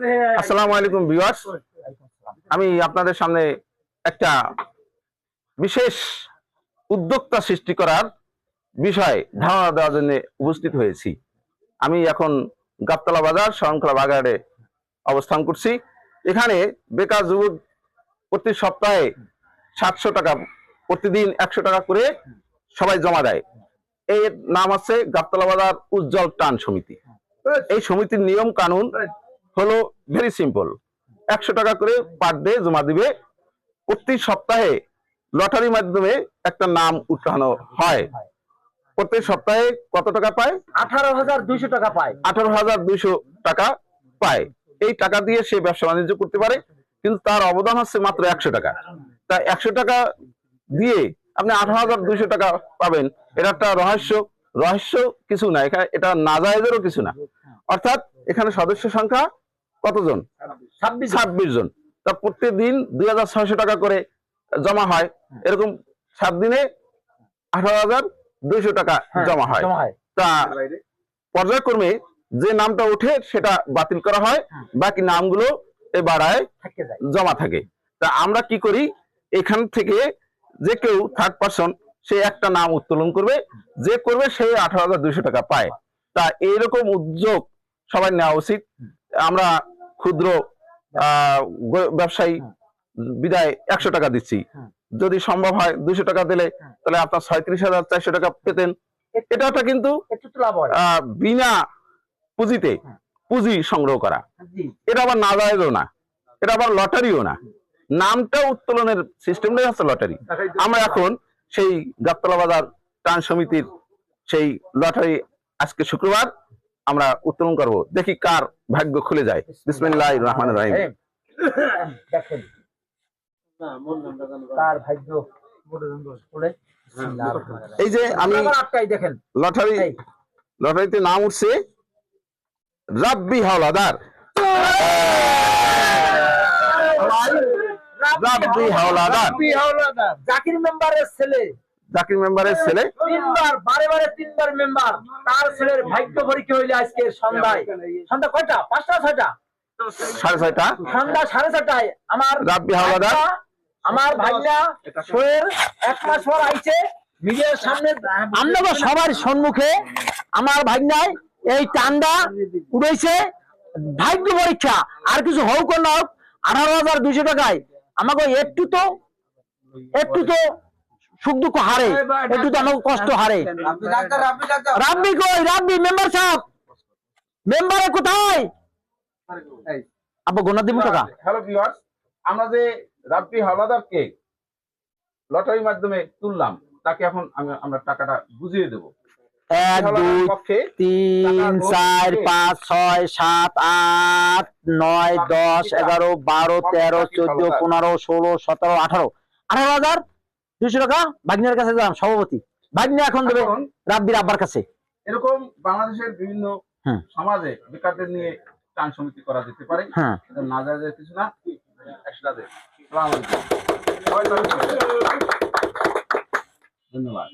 আসসালামু আলাইকুম ভিউয়ার্স। আমি আপনাদের সামনে একটা বিশেষ উদ্যোক্তা সৃষ্টি করার বিষয়ে ধারণা দেওয়ার জন্য উপস্থিত হয়েছি। আমি এখন গাবতলা বাজার শরণখোলা বাজারে অবস্থান করছি। এখানে বেকার যুবক প্রতি সপ্তাহে সাতশো টাকা, প্রতিদিন একশো টাকা করে সবাই জমা দেয়। এর নাম আছে গাবতলা বাজার উজ্জ্বল টান সমিতি। এই সমিতির নিয়ম কানুন হলো ভেরি সিম্পল একশো টাকা করে পার ডে জমা দিবে। প্রতি সপ্তাহে লটারির মাধ্যমে একটা নাম উঠানো হয়। প্রত্যেক সপ্তাহে কত টাকা পায়? আঠারো হাজার দুইশো টাকা পায়। আঠারো হাজার দুইশো টাকা পায়। এই টাকা দিয়ে সে ব্যবসা বাণিজ্য করতে পারে কিন্তু তার অবদান হচ্ছে মাত্র একশো টাকা। তা একশো টাকা দিয়ে আপনি আঠারো হাজার দুইশো টাকা পাবেন। এটা একটা রহস্য। রহস্য কিছু না এখানে এটা নাজায়েজেরও কিছু না। অর্থাৎ এখানে সদস্য সংখ্যা কতজন? ছাব্বিশ জন। তা প্রত্যেক দিন দুই হাজার ছয়শো টাকা করে জমা হয়। এরকম সাত দিনে আঠারো হাজার দুইশো টাকা হ্যাঁ, জমা হয়। তা পর্যায়ক্রমে যে নামটা ওঠে সেটা বাতিল করা হয়। হ্যাঁ। বাকি নামগুলো এ বাড়ায় জমা থাকে। তা আমরা কি করি? এখান থেকে যে কেউ থার্ড পার্সন সে একটা নাম উত্তোলন করবে। যে করবে সে আঠারো হাজার দুইশো টাকা পায়। তা এইরকম উদ্যোগ সবাই নেওয়া উচিত। আমরা ক্ষুদ্র ব্যবসায়ী বিদায় একশো টাকা দিচ্ছি। যদি সম্ভব হয় দুইশো টাকা দিলে তাহলে আপনার ছয়ত্রিশ হাজার চারশো টাকা পেতেন। এটা কিন্তু বিনা পুঁজিতে পুঁজি সংগ্রহ করা। এটা আবার না নাজায়েজও না। এটা আবার লটারিও না। নামটা উত্তোলনের সিস্টেমটাই হচ্ছে লটারি। আমরা এখন সেই গাবতলা বাজার টান সমিতির সেই লটারি আজকে শুক্রবার আমরা উত্তোলন করব। দেখি কার ভাগ্য খুলে যায়। বিসমিল্লাহ রহমান রহিম। এই, দেখেন। তার ভাগ্য এই যে আমি দেখেন। লটারি লটারিতে নাম উঠছে রাব্বি হাওলাদার। রাব্বি হাওলাদার। জাকির মেম্বারের ছেলে। জাকির মেম্বারের ছেলে। তিনবার বারে বারে তিনবার মেম্বার। তার ছেলের ভাগ্য পরীক্ষা হইলে আজকে সন্ধ্যায়। সন্ধ্যা কয়টা? পাঁচটা ছয়টা? সাড়ে ছয়টা। সন্ধ্যা সাড়ে ছটায় আমার রাব্বি হাওলাদার। আমার ভাইনা শোয়ের এক মাস পর আইছে। মিডিয়ার সামনে আপনাদের সবার সম্মুখে আমার ভাইনায় এই টান্ডা উড়েছে। ভাগ্য পরীক্ষা আর কিছু হোক না হোক আঠারো হাজার দুইশো টাকায়। আমাকে একটু তো একটু তো সুখ দুঃখ হারে একটু তো কষ্ট হারে। রাব্বি কই? রাব্বি মেম্বার সাহেব। মেম্বারে কোথায়? আব্বা গোনা দিব টাকা। হ্যালো ভিউয়ার্স আমরা যে রাব্বি হাওলাদারকে লটারির মাধ্যমে তুললাম তাকে এখন আমি আমরা টাকাটা বুঝিয়ে দেব। এক দুই তিন চার পাঁচ ছয় সাত আট নয় দশ এগারো বারো তেরো চোদ্দ পনেরো ষোলো সতেরো আঠারো। আঠারো হাজার? দুইশো টাকা বাগনার কাছে দিলাম সভাপতি। বাগনা এখন দেবে রাব্বির আব্বার কাছে। এরকম বাংলাদেশের বিভিন্ন সমাজে বেকারদের নিয়ে টান সমিতি করা যেতে পারে। হ্যাঁ। না যায় কিছু না একসাথে। ধন্যবাদ।